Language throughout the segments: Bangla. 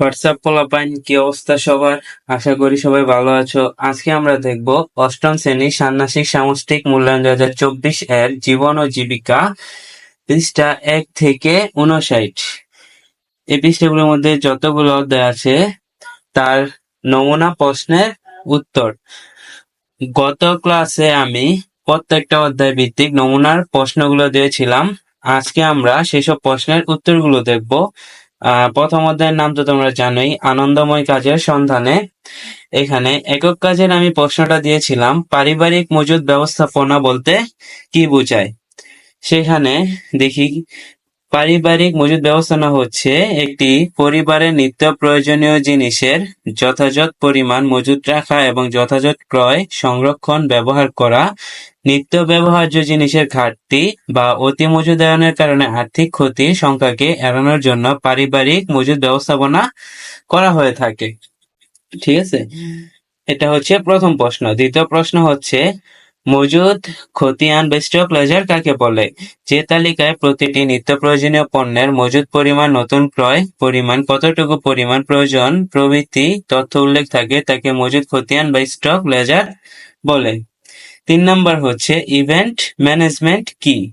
হোয়াটসঅ্যাপ পোলাপাইন কি অবস্থা সবার? আশা করি সবাই ভালো আছো। আজকে আমরা দেখব অষ্টম শ্রেণি ষান্মাসিক সামষ্টিক মূল্যায়ন দু হাজার চব্বিশ এর জীবন ও জীবিকা, পৃষ্ঠা এক থেকে উনষাট এই পৃষ্ঠাগুলোর মধ্যে যতগুলো অধ্যায় আছে, তার নমুনা প্রশ্নের উত্তর। গত ক্লাসে আমি প্রত্যেকটা অধ্যায় ভিত্তিক নমুনার প্রশ্নগুলো দিয়েছিলাম। আজকে আমরা সেসব প্রশ্নের উত্তরগুলো দেখব। প্রথম অধ্যায়ের নাম তো তোমরা জানোই, আনন্দময় কাজের সন্ধানে। এখানে একক কাজের আমি প্রশ্নটা দিয়েছিলাম, পারিবারিক মজুদ ব্যবস্থাপনা বলতে কি বোঝায়? সেখানে দেখি, পারিবারিক মজুদ ব্যবস্থাপনা হচ্ছে একটি পরিবারের নিত্য প্রয়োজনীয় জিনিসের যথাযথ পরিমাণ মজুদ রাখা এবং যথাযথ ক্রয়, সংরক্ষণ, ব্যবহার করা নিত্য ব্যবহার্য জিনিসের ঘাটতি বা অতি মজুদায়নের কারণে আর্থিক ক্ষতির সংখ্যাকে এড়ানোর জন্য পারিবারিক মজুদ ব্যবস্থাপনা করা হয়ে থাকে। ঠিক আছে? এটা হচ্ছে প্রথম প্রশ্ন। দ্বিতীয় প্রশ্ন হচ্ছে, মজুদ খতিয়ান বা স্টক লেজার কাকে বলে? যে তালিকায় প্রতিটি নিত্য প্রয়োজনীয় পণ্যের মজুদ পরিমাণ, নতুন ক্রয় পরিমাণ, কতটুকু পরিমাণ প্রয়োজন, প্রভৃতি তথ্য উল্লেখ থাকে, তাকে মজুদ খতিয়ান বা স্টক লেজার বলে। তিন নম্বর হচ্ছে ইভেন্ট ম্যানেজমেন্ট কি?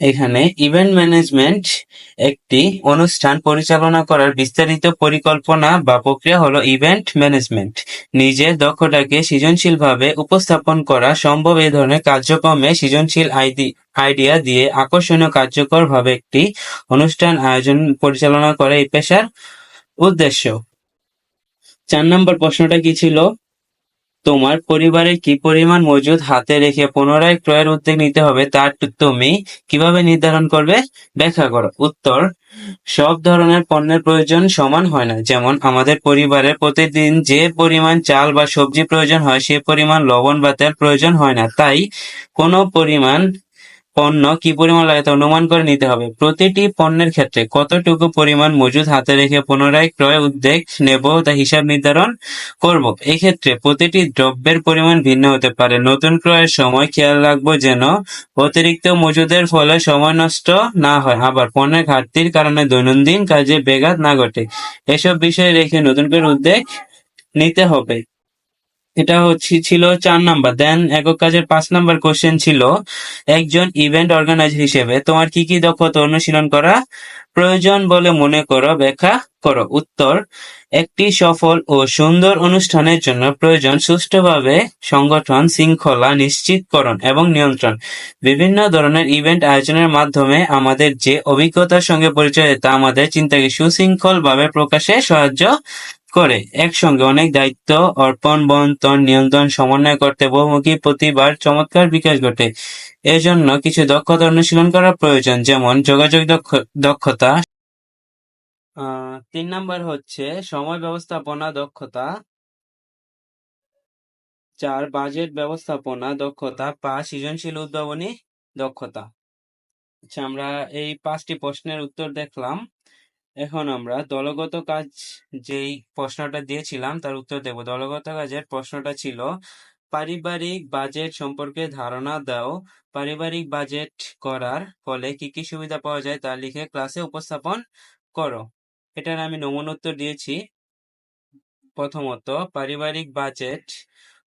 এখানে ইভেন্ট ম্যানেজমেন্ট একটি অনুষ্ঠান পরিচালনা করার বিস্তারিত পরিকল্পনা বা প্রক্রিয়া হলো ইভেন্ট ম্যানেজমেন্ট নিজের দক্ষতাকে সৃজনশীলভাবে উপস্থাপন করা সম্ভব এই ধরনের কার্যক্রমে সৃজনশীল আইডি- আইডিয়া দিয়ে আকর্ষণীয় কার্যকরভাবে একটি অনুষ্ঠান আয়োজন পরিচালনা করা এই পেশার উদ্দেশ্য। চার নম্বর প্রশ্নটা কি ছিল? তোমার পরিবারে কি পরিমাণ মজুদ হাতে রেখে পুনরায় ক্রয়ের উদ্যোগ নিতে হবে, তা তুমি কীভাবে নির্ধারণ করবে? ব্যাখ্যা করো। উত্তর, সব ধরনের পণ্যের প্রয়োজন সমান হয় না। যেমন আমাদের পরিবারে প্রতিদিন যে পরিমাণ চাল বা সবজি প্রয়োজন হয়, সে পরিমাণ লবণ বা তেল প্রয়োজন হয় না। তাই কোনো পরিমাণ পণ্য কি পরিমাণ লাগে তা অনুমান করে নিতে হবে। প্রতিটি পণ্যের ক্ষেত্রে কতটুকু পরিমাণ মজুদ হাতে রেখে পুনরায় ক্রয় উদ্যোগ নেব তা হিসাব নির্ধারণ করব। এক্ষেত্রে প্রতিটি দ্রব্যের পরিমাণ ভিন্ন হতে পারে। নতুন ক্রয়ের সময় খেয়াল রাখব যেন অতিরিক্ত মজুদের ফলে সময় নষ্ট না হয়। আবার পণ্যের ঘাটতির কারণে দৈনন্দিন কাজে ব্যাঘাত না ঘটে। এসব বিষয় রেখে নতুন করে উদ্যোগ নিতে হবে। এটা হচ্ছে, ছিল চার নাম্বার। দেন একক কাজের পাঁচ নাম্বার কোশ্চেন ছিল একজন ইভেন্ট অর্গানাইজার হিসেবে তোমার কি কি দক্ষতা অনুশীলন করা প্রয়োজন বলে মনে করো, ব্যাখ্যা করো। উত্তর, একটি সফল ও সুন্দর অনুষ্ঠানের জন্য প্রয়োজন সুষ্ঠুভাবে সংগঠন শৃঙ্খলা নিশ্চিতকরণ এবং নিয়ন্ত্রণ। বিভিন্ন ধরনের ইভেন্ট আয়োজনের মাধ্যমে আমাদের যে অভিজ্ঞতার সঙ্গে পরিচয়, তা আমাদের চিন্তাকে সুশৃঙ্খলভাবে প্রকাশে সাহায্য করে। একসঙ্গে অনেক দায়িত্ব অর্পণ বন্টন নিয়ন্ত্রণ, সমন্বয় করতে বহুমুখী প্রতিভার চমৎকার বিকাশ ঘটে। এজন্য কিছু দক্ষতা অনুশীলন করা প্রয়োজন, যেমন যোগাযোগ দক্ষতা। তিন নাম্বার হচ্ছে সময় ব্যবস্থাপনা দক্ষতা। চার, বাজেট ব্যবস্থাপনা দক্ষতা। পাঁচ, সৃজনশীল উদ্ভাবনী দক্ষতা। আচ্ছা আমরা এই পাঁচটি প্রশ্নের উত্তর দেখলাম। এখন আমরা দলগত কাজ যেই প্রশ্নটা দিয়েছিলাম, তার উত্তর দেব। দলগত কাজের প্রশ্নটা ছিল, পারিবারিক বাজেট সম্পর্কে ধারণা দাও। পারিবারিক বাজেট করার ফলে কি কি সুবিধা পাওয়া যায় তা লিখে ক্লাসে উপস্থাপন করো। এটার আমি নমুনা উত্তর দিয়েছি। প্রথমত, পারিবারিক বাজেট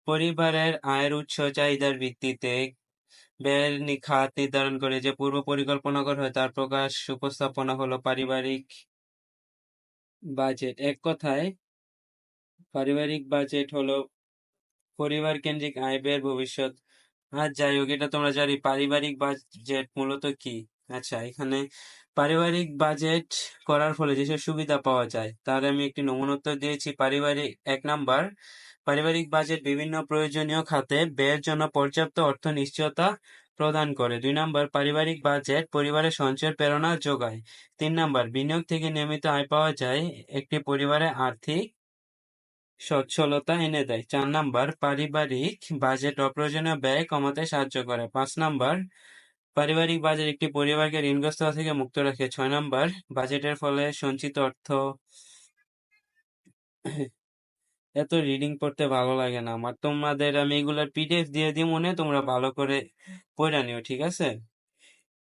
পরিবারের আয়ের উৎস, চাহিদার ভিত্তিতে ব্যয়ের খাত নির্ধারণ করে যে পূর্ব পরিকল্পনা করা হয় তার প্রকাশ, উপস্থাপনা হলো পারিবারিক বাজেট এক কথায়, পারিবারিক বাজেট হলো পরিবার কেন্দ্রিক আয় ব্যয়ের ভবিষ্যৎ। আর যাই হোক, এটা তোমরা জানি পারিবারিক বাজেট মূলত কি? আচ্ছা এখানে পারিবারিক বাজেট করার ফলে যেসব সুবিধা পাওয়া যায়, তার আমি একটি নমুনা উত্তর দিয়েছি। পারিবারিক, এক নাম্বার, পারিবারিক বাজেট বিভিন্ন প্রয়োজনীয় খাতে ব্যয়ের জন্য পর্যাপ্ত অর্থ নিশ্চয়তা প্রদান করে। দুই নম্বর, পারিবারিক বাজেট, পরিবারের সঞ্চয়ের প্রেরণা যোগায়। তিন নম্বর, বিনিয়োগ থেকে নিয়মিত আয় পাওয়া যায়, একটি পরিবারের আর্থিক সচ্ছলতা এনে দেয়। চার নাম্বার, পারিবারিক বাজেট অপ্রয়োজনীয় ব্যয় কমাতে সাহায্য করে। পাঁচ নাম্বার, পারিবারিক বাজেট একটি পরিবারকে ঋণগ্রস্ত থেকে মুক্ত রাখে। ছয় নাম্বার, বাজেটের ফলে সঞ্চিত অর্থ এত রিডিং পড়তে ভালো লাগে না। আমার তোমাদের আমি এগুলোর পিডিএফ দিয়ে দিই, মনে তোমরা ভালো করে পড়ে নিও, ঠিক আছে?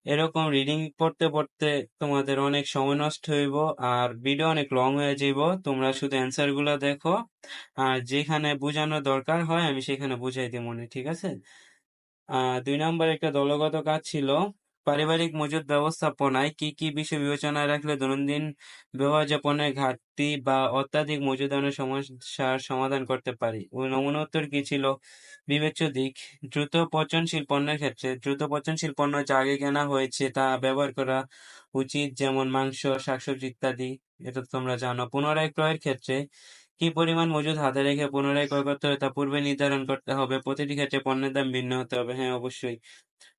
এরকম রিডিং পড়তে পড়তে তোমাদের অনেক সময় নষ্ট হইব আর ভিডিও অনেক লং হয়ে যাইব। তোমরা শুধু অ্যান্সারগুলা দেখো আর যেখানে বোঝানো দরকার হয় আমি সেখানে বুঝাই দিই মনে ঠিক আছে? দুই নম্বর একটা দলগত কাজ ছিল। পারিবারিক মজুদ ব্যবস্থাপনায় কি কি বিষয় বিবেচনায় রাখলে দৈনন্দিন ব্যবহার্য পণ্যের ঘাটতি বা অত্যাধিক মজুদানের সমস্যার সমাধান করতে পারি? নমুনা উত্তর কি ছিল? বিবেচ্য দিক। দ্রুত পচনশীল পণ্যের ক্ষেত্রে দ্রুত পচনশীল পণ্য যা আগে কেনা হয়েছে তা ব্যবহার করা উচিত, যেমন মাংস, শাকসবজি ইত্যাদি। এটা তোমরা জানো। পুনরায় ক্রয়ের ক্ষেত্রে কি পরিমাণ মজুদ হাতে রেখে পুনরায় ক্রয় করতে হবে তা পূর্বে নির্ধারণ করতে হবে? প্রতিটি ক্ষেত্রে পণ্যের দাম ভিন্ন হতে হবে। হ্যাঁ অবশ্যই।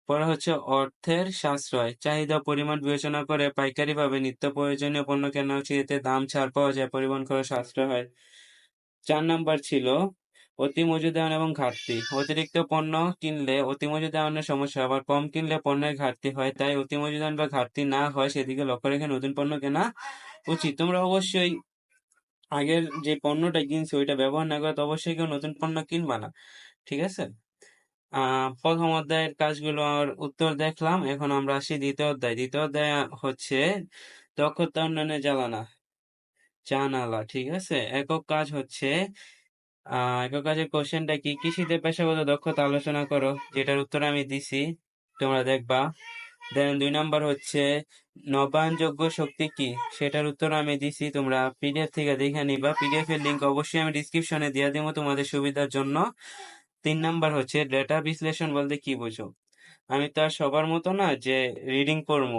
পরে হচ্ছে অর্থের সাশ্রয়। চাহিদা পরিমাণ বিবেচনা করে পাইকারিভাবে নিত্য প্রয়োজনীয় পণ্য কেনা উচিত এতে দাম, ছাড় পাওয়া যায়, পরিবহন খরচ সাশ্রয় হয়। চার নাম্বার ছিল অতি মজুদায়ন এবং ঘাটতি। অতিরিক্ত পণ্য কিনলে অতি মজুদায়নের সমস্যা, আবার কম কিনলে পণ্যের ঘাটতি হয়। তাই অতি মজুদায়ন বা ঘাটতি না হয়, সেদিকে লক্ষ্য রেখে নতুন পণ্য কেনা উচিত। তোমরা অবশ্যই আগের যে পণ্যটা কিনছো, ওইটা ব্যবহার না করে তো অবশ্যই কেউ নতুন পণ্য কিনবা না, ঠিক আছে? প্রথম অধ্যায়ের কাজগুলোর উত্তর দেখলাম, এখন আমরা আসি দ্বিতীয় অধ্যায়। দ্বিতীয় অধ্যায় হচ্ছে দক্ষতা উন্নয়নে জ্বালানা জানালা, ঠিক আছে? একক কাজ হচ্ছে, আহ, একক কাজের কোশ্চেনটা কি? কৃষিতে পেশাগত দক্ষতা আলোচনা করো, যেটার উত্তর আমি দিছি, তোমরা দেখবা। দেন দুই নাম্বার হচ্ছে, নবায়নযোগ্য শক্তি কি? সেটার উত্তর আমি দিছি, তোমরা পিডিএফ থেকে দেখে নিবা। পিডিএফ এর লিঙ্ক অবশ্যই আমি ডিসক্রিপশনে দিয়ে দিব তোমাদের সুবিধার জন্য। তিন নাম্বার হচ্ছে ডেটা বিশ্লেষণ বলতে কি বোঝো? আমি তো আর সবার মতো না যে রিডিং পড়ব।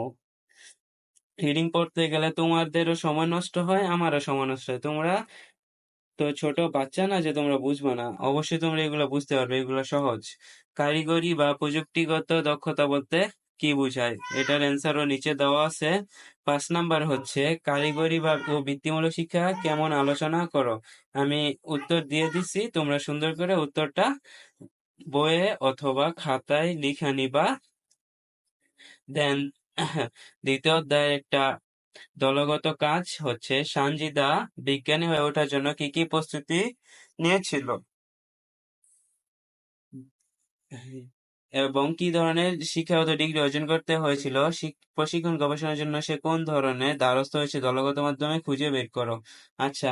রিডিং পড়তে গেলে তোমাদেরও সময় নষ্ট হয়, আমারও সময় নষ্ট হয়। তোমরা তো ছোট বাচ্চা না যে তোমরা বুঝবে না, অবশ্যই তোমরা এগুলো বুঝতে পারবে, এগুলো সহজ। কারিগরি বা প্রযুক্তিগত দক্ষতা বলতে কি বোঝায়? এটার অ্যান্সারও নিচে দেওয়া আছে। পাঁচ নাম্বার হচ্ছে, কারিগরি বা, ও বৃত্তিমূলক শিক্ষা কেমন আলোচনা করো? আমি উত্তর দিয়ে দিছি, তোমরা সুন্দর করে উত্তরটা বইয়ে অথবা খাতায় লিখে নিবা। দেন দ্বিতীয় অধ্যায়ে একটা দলগত কাজ হচ্ছে, সানজিদা বিজ্ঞানী হয়ে ওঠার জন্য কি কি প্রস্তুতি নিয়েছিল? এবং কি ধরনের শিক্ষাগত ডিগ্রি অর্জন করতে হয়েছিল? প্রশিক্ষণ গবেষণার জন্য সে কোন ধরনের দ্বারস্থ হয়েছে? দলগত মাধ্যমে খুঁজে বের করো। আচ্ছা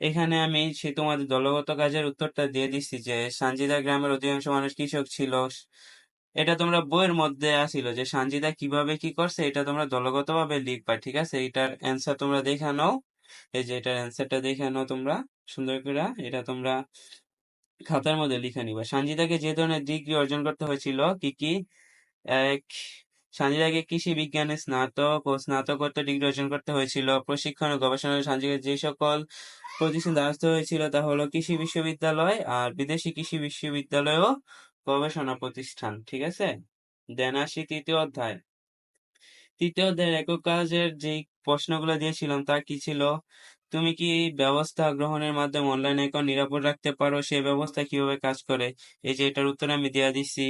এখানে আমি সে তোমাদের দলগত কাজের উত্তরটা দিয়ে দিচ্ছি যে সানজিদা গ্রামের অধিকাংশ মানুষ কৃষক ছিল। এটা তোমরা বইয়ের মধ্যে আসিল যে সানজিদা কীভাবে কি করছে, এটা তোমরা দলগত ভাবে লিখবা, ঠিক আছে? এটার অ্যান্সার তোমরা দেখে নাও। এই যে এটার অ্যান্সারটা দেখে নাও তোমরা, সুন্দর করে। এটা তোমরা খাতার মধ্যে লিখে নিবা। সানজিদাকে যে ধরনের ডিগ্রি অর্জন করতে হয়েছিল, কি কি? এক, সানজিদাকে কৃষি বিজ্ঞানে স্নাতক ও স্নাতকোত্তর ডিগ্রি অর্জন করতে হয়েছিল। প্রশিক্ষণ ও গবেষণায় সানজিদাকে যে সকল প্রতিষ্ঠান দ্বারস্থ হয়েছিল তা হলো কৃষি বিশ্ববিদ্যালয় আর বিদেশি কৃষি বিশ্ববিদ্যালয় ও গবেষণা প্রতিষ্ঠান, ঠিক আছে? দেন আসি তৃতীয় অধ্যায়। তৃতীয় অধ্যায়ের একক কাজের যে প্রশ্নগুলো দিয়েছিলাম তা কি ছিল? তুমি কি ব্যবস্থা গ্রহণের মাধ্যমে অনলাইন অ্যাকাউন্ট নিরাপদ রাখতে পারো? সে ব্যবস্থা কীভাবে কাজ করে? এই যে এটার উত্তর আমি দেয়া দিচ্ছি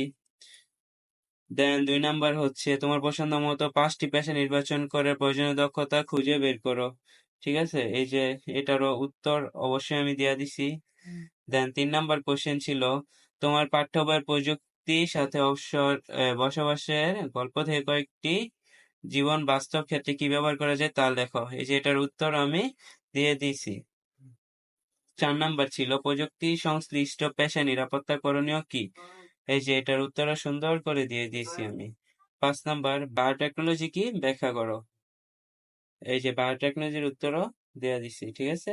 দেন দুই নাম্বার হচ্ছে, তোমার পছন্দ মতো পাঁচটি পেশা নির্বাচন করে প্রয়োজনীয় দক্ষতা খুঁজে বের করো। ঠিক আছে? এই যে এটারও উত্তর অবশ্যই আমি দেয়া দিছি। দেন তিন নাম্বার কোশ্চেন ছিল, তোমার পাঠ্য বইয়ের প্রযুক্তির সাথে অবসর বসবাসের গল্প থেকে কয়েকটি জীবন বাস্তব ক্ষেত্রে কি ব্যবহার করা যায় তা লেখো। এই যে এটার উত্তর আমি দিয়ে দিছি। চার নাম্বার ছিল, প্রযুক্তি সংশ্লিষ্ট পেশা নিরাপত্তা করণীয় কি? এই যে এটার উত্তর সুন্দর করে দিয়ে দিয়েছি আমি। পাঁচ নাম্বার, বায়োটেকনোলজি কি? ব্যাখ্যা করো। এই যে বায়োটেকনোলজির উত্তরও দেওয়া দিছি, ঠিক আছে?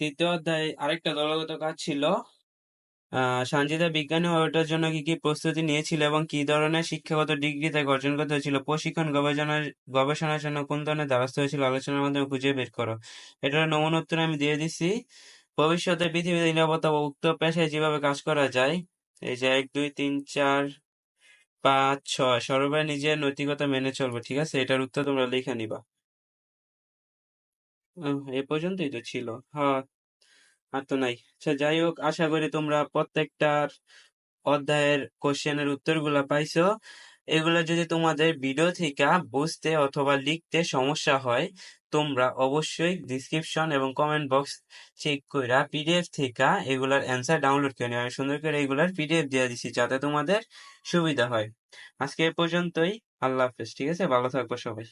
তৃতীয় অধ্যায়ে আরেকটা দলগত কাজ ছিল সঞ্জিতা বিজ্ঞানী হয়ে ওঠার জন্য কি কি প্রস্তুতি নিয়েছিল এবং কি ধরনের শিক্ষাগত ডিগ্রি তাকে অর্জন করতে হয়েছিল? প্রশিক্ষণ গবেষণার গবেষণার জন্য কোন ধরনের দ্বারস্থ হয়েছিল? আলোচনার মাধ্যমে খুঁজে বের করো। এটার নমুনা উত্তর আমি দিয়ে দিচ্ছি ভবিষ্যতে পৃথিবীতে নিরাপত্তা ও উক্ত পেশায় যেভাবে কাজ করা যায়, এই যে এক, দুই, তিন, চার, পাঁচ, ছয় সর্বদা নিজের নৈতিকতা মেনে চলবে, ঠিক আছে? এটার উত্তর তোমরা লিখে নিবা। এ পর্যন্তই তো ছিল। হ্যাঁ। আর তো নাই। আচ্ছা যাই হোক আশা করি তোমরা প্রত্যেকটার অধ্যায়ের কোশ্চেনের উত্তরগুলা পাইছো। এগুলা যদি তোমাদের ভিডিও থেকে বুঝতে অথবা লিখতে সমস্যা হয়, তোমরা অবশ্যই ডিসক্রিপশন এবং কমেন্ট বক্স চেক কইরা পিডিএফ থেকে এগুলার অ্যান্সার ডাউনলোড করে নিও। আমি সুন্দর করে এগুলার পিডিএফ দিয়ে দিছি যাতে তোমাদের সুবিধা হয়। আজকে এ পর্যন্তই। আল্লাহ হাফেজ, ঠিক আছে? ভালো থাকব সবাই।